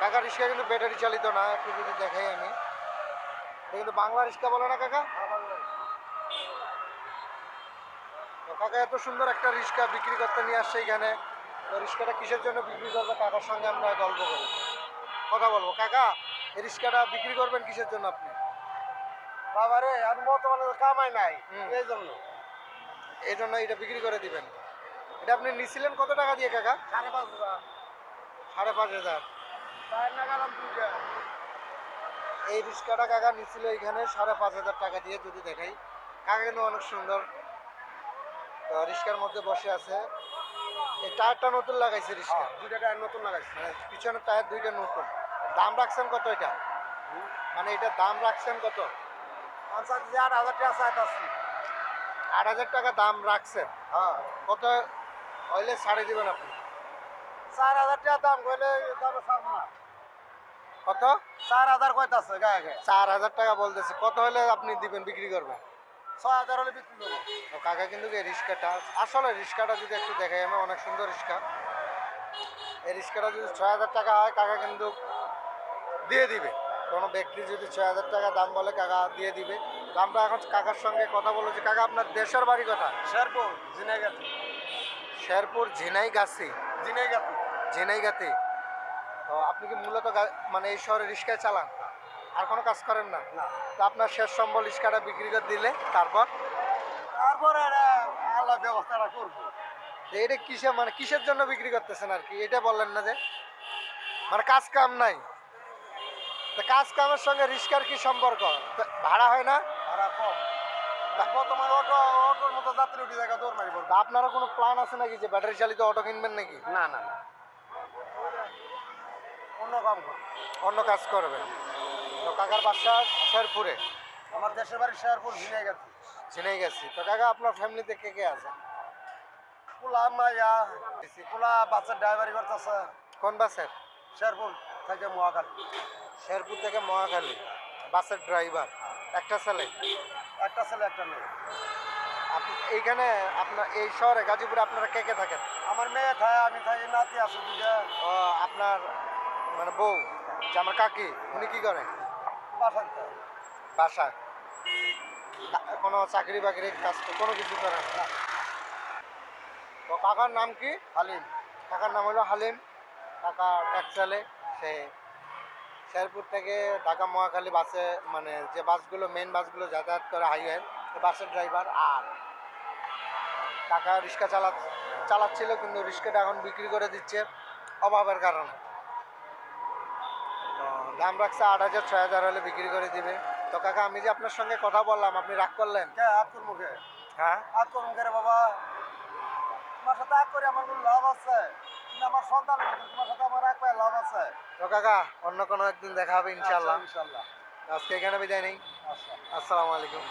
কাকা রিক্সা কিন্তু ব্যাটারি চালিত না একটু যদি দেখাই আমি। এটা কিন্তু বাংলা রিক্সা বলে না কাকা? তো কাকা এত সুন্দর একটা রিক্সা বিক্রি করতে নিয়ে আসছে এখানে। রিক্সাটা কিসের জন্য বিক্রি করবে কাকার সঙ্গে আমরা গল্প করি। কথা বলব। কাকা এই রিক্সাটা বিক্রি করবেন কিসের জন্য আপনি? বাবারে আর বর্তমানে তো কামাই নাই। এই জন্য। এই জন্য এটা বিক্রি করে দিবেন। এটা আপনি নিছিলেন কত টাকা দিয়ে কাকা? সাড়ে পাঁচ হাজার। সাড়ে পাঁচ হাজার। এই রিক্সাটা কাকা নিছিল এখানে সাড়ে পাঁচ হাজার টাকা দিয়ে যদি দেখাই। কাকা কিন্তু অনেক সুন্দর। তো রিক্সার মধ্যে বসে আছে। এই টায়ারটা নতুন লাগাইছে রিক্সা হ্যাঁ, দুইটা টায়ার নতুন লাগাইছে। মানে পিছনের টায়ার দুইটা নতুন। দাম রাখছেন কত এটা? মানে এটা দাম রাখছেন কত? আট হাজার টাকা আট হাজার টাকা দাম রাখছেন? হ্যাঁ। কত হইলে ছাড়ে দিবেন আপনি? চার হাজার টাকা দাম কইলে দামে ছাড়বো না। কত? চার হাজার কয়তাছে গায়ে গায়ে। চার হাজার টাকা বলতেছে। কত হলে আপনি দিবেন বিক্রি করবেন? ছয় হাজার হলে বিক্রি করব। তো কাকা কিন্তু এই রিক্সাটা আসলে রিক্সাটা যদি একটু দেখাই আমি অনেক সুন্দর রিক্সা এই রিক্সাটা যদি ছয় হাজার টাকা হয় কাকা কিন্তু দিয়ে দিবে। কোনো ব্যক্তি যদি ছয় হাজার টাকা দাম বলে কাকা দিয়ে দিবে। তো আমরা এখন কাকার সঙ্গে কথা বলব যে কাকা আপনার দেশের বাড়ি কথা শেরপুর জিনেগাতি শেরপুর ঝিনাইগাছি। জিনেগাতি ঝিনাইগাতি। তো আপনি কি মূলত মানে এই শহরে রিক্সায় চালান? আর কোনো কাজ করেন না? না। তো আপনার শেষ সম্বল রিক্সাটা বিক্রি করে দিলে তারপর? তারপরে আল্লাহ ব্যবস্থাটা করব। এটা কিসে মানে কিসের জন্য বিক্রি করতেছেন আর কি? এটা বললেন না যে। মানে কাজ কাম নাই। তো কাজ কামের সঙ্গে রিক্সার কি সম্পর্ক? ভাড়া হয় না? ভাড়া কম। বর্তমানে অটো অটোর মতো যাত্রী উঠে জায়গা দৌড় মারি পড়বে আপনারও কোনো প্ল্যান আছে নাকি যে ব্যাটারি চালিত অটো কিনবেন নাকি? না না। অন্য কাম অন্য কাজ করবেন তো কাকার বাসা শেরপুরে। আমার দেশের বাড়ি শেরপুর জিনেগাতি চিনেই গেছি। তো কাকা, আপনার ফ্যামিলিতে কে কে আছে? পোলা, মাইয়া পোলা বাচ্চার ড্রাইভারি করতেছে। কোন বাসের? শেরপুর থেকে মহাকাল শেরপুর থেকে মহাখালী। বাসের ড্রাইভার একটা ছেলে? একটা ছেলে, একটা মেয়ে। আপনি এইখানে, আপনার এই শহরে, গাজীপুরে আপনারা কে কে থাকেন? আমার মেয়ে থাকে আমি থাকি নাতি আছে ও, আপনার মানে বউ যে আমার কাকি উনি কি করে? বাসা কোনো চাকরি বাকরি কাজ কোনো কিছু করে না। তো কাকার নাম কি? হালিম। কাকার নাম হলো হালিম। কাকার এক ছেলে সে শেরপুর থেকে ঢাকা মহাখালী বাসে মানে যে বাসগুলো মেন বাসগুলো যাতায়াত করে হাইওয়ে বাসের ড্রাইভার আর। কাকা রিক্সা চালা চালাচ্ছিল কিন্তু রিক্সাটা এখন বিক্রি করে দিচ্ছে অভাবের কারণে। দাম রাখছে আট হাজার ছয় হাজার হলে বিক্রি করে দিবে। তো কাকা আমি যে আপনার সঙ্গে কথা বললাম আপনি রাগ করলেন? কে? হাত করব কে? হ্যাঁ? হাত করব কে রে বাবা? তোমার সাথে আগ করে আমার কোনো লাভ আছে? তুমি আমার সন্তান তোমার সাথে আমার লাভ আছে? তো কাকা অন্য কোনো একদিন দেখা হবে ইনশাল্লাহ ইনশাল্লাহ আজকে এখানে বিদায় নেই। আচ্ছা। আসসালামু আলাইকুম।